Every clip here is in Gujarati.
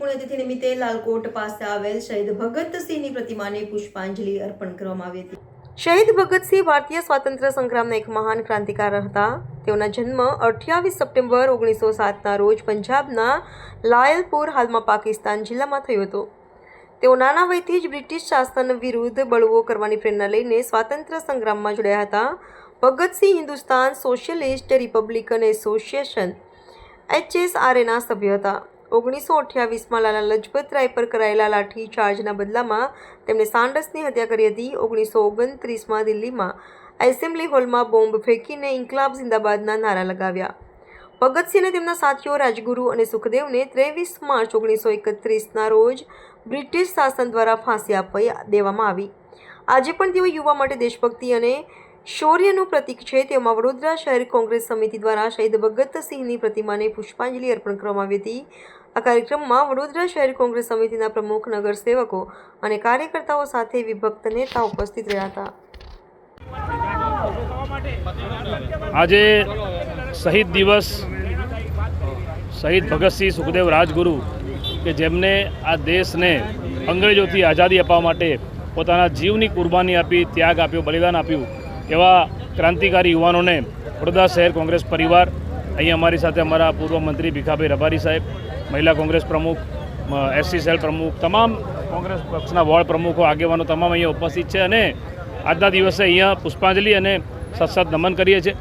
પુણ્યતિથિ નિમિત્તે લાલકોટ પાસે આવેલ શહીદ ભગતસિંહની પ્રતિમાને પુષ્પાંજલિ અર્પણ કરવામાં આવી હતી. શહીદ ભગતસિંહ ભારતીય સ્વાતંત્ર્ય સંગ્રામના એક મહાન ક્રાંતિકાર હતા. તેઓના જન્મ અઠ્યાવીસ સપ્ટેમ્બર ઓગણીસો સાતના રોજ પંજાબના લાયલપુર, હાલમાં પાકિસ્તાન જિલ્લામાં થયો હતો. તેઓ નાના વયથી જ બ્રિટિશ શાસન વિરુદ્ધ બળવો કરવાની પ્રેરણા લઈને સ્વાતંત્ર્ય સંગ્રામમાં જોડાયા હતા. Bhagat Singh Hindustan socialist, republican association, એચએસઆરએના સભ્ય હતા. ઓગણીસો અઠ્યાવીસમાં લાલા લજપત રાય પર કરાયેલા લાઠી ચાર્જના બદલામાં તેમણે સાન્ડસની હત્યા કરી હતી. ઓગણીસો ઓગણત્રીસમાં દિલ્હીમાં એસેમ્બલી હોલમાં બોમ્બ ફેંકીને ઇન્કલાબ જિંદાબાદના નારા લગાવ્યા. ભગતસિંહને તેમના સાથીઓ રાજગુરુ અને સુખદેવને ત્રેવીસ માર્ચ ઓગણીસો એકત્રીસના રોજ બ્રિટિશ શાસન દ્વારા ફાંસી આપવા દેવામાં આવી. આજે પણ તેઓ યુવા માટે દેશભક્તિ અને શૌર્યનું પ્રતીક છે તેમાં વડોદરા શહેર કોંગ્રેસ સમિતિ દ્વારા શહીદ ભગતસિંહની પ્રતિમાને પુષ્પાંજલિ અર્પણ કરવામાં આવી હતી. આ કાર્યક્રમમાં વડોદરા શહેર કોંગ્રેસ સમિતિના પ્રમુખ નગરસેવકો અને કાર્યકર્તાઓ સાથે વિભક્ત નેતા ઉપસ્થિત રહ્યા હતા. આજે શહીદ દિવસ, શહીદ ભગતસિંહ સુખદેવ રાજગુરુ કે જેમને આ દેશને અંગ્રેજોથી આઝાદી અપાવવા માટે પોતાના જીવની કુરબાની આપી, ત્યાગ આપ્યો, બલિદાન આપ્યું એવા ક્રાંતિકારી યુવાનોને વડોદરા શહેર કોંગ્રેસ પરિવાર, અહીં અમારી સાથે અમારા પૂર્વ મંત્રી ભીખાભાઈ રબારી સાહેબ, મહિલા કોંગ્રેસ પ્રમુખ એસસી સેલ પ્રમુખ, તમામ કોંગ્રેસ પક્ષના વોર્ડ પ્રમુખો, આગેવાનો તમામ અહીંયા ઉપસ્થિત છે અને આજના દિવસે અહીંયા પુષ્પાંજલિ અને સત્સદ નમન કરીએ છીએ.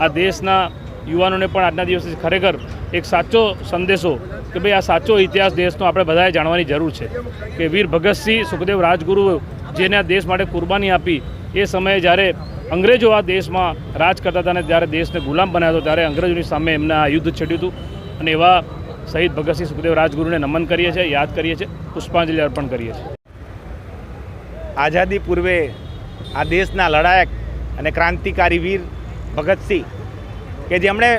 આ દેશના યુવાનોને પણ આજના દિવસે ખરેખર એક સાચો સંદેશો કે ભાઈ આ સાચો ઇતિહાસ દેશનો આપણે બધાએ જાણવાની જરૂર છે કે વીર ભગતસિંહ સુખદેવ રાજગુરુ જેને આ દેશ માટે કુરબાની આપી એ સમયે જ્યારે અંગ્રેજો આ દેશમાં રાજ કરતા હતા અને જ્યારે દેશને ગુલામ બનાવ્યો ત્યારે અંગ્રેજોની સામે એમને આ યુદ્ધ છેડ્યું હતું. અને એવા શહીદ ભગતસિંહ સુખદેવ રાજગુરુને નમન કરીએ છીએ, યાદ કરીએ છીએ, પુષ્પાંજલિ અર્પણ કરીએ છીએ. આઝાદી પૂર્વે આ દેશના લડાયક અને ક્રાંતિકારી વીર ભગતસિંહ, કે જેમણે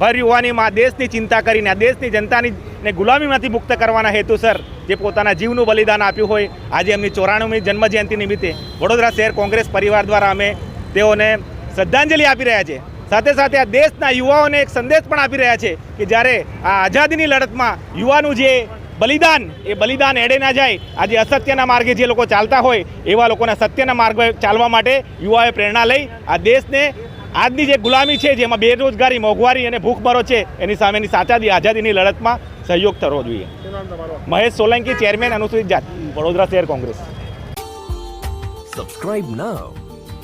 ભર યુવાનીમાં દેશની ચિંતા કરીને, આ દેશની જનતાની ને ગુલામીમાંથી મુક્ત કરવાના હેતુસર જે પોતાના જીવનું બલિદાન આપ્યું હોય, આજે એમની ચોરાણુમી જન્મજયંતિ નિમિત્તે વડોદરા શહેર કોંગ્રેસ પરિવાર દ્વારા અમે તેઓને શ્રદ્ધાંજલિ આપી રહ્યા છે. સાથે સાથે આ દેશના યુવાઓને એક સંદેશ પણ આપી રહ્યા છે કે જ્યારે આ આઝાદીની લડતમાં યુવાનું જે બલિદાન એ બલિદાન એડે ના જાય આજે અસત્યના માર્ગે જે લોકો ચાલતા હોય એવા લોકોના સત્યના માર્ગે ચાલવા માટે યુવાઓએ પ્રેરણા લઈ આ દેશને આજની જે ગુલામી છે જેમાં બેરોજગારી મોંઘવારી અને ભૂખમરો છે એની સામેની સાચાદી આઝાદીની લડતમાં સહયોગ કરવો જોઈએ. મહેશ સોલંકી ચેરમેન અનુસૂચિત જાત વડોદરા શહેર કોંગ્રેસ. Subscribe now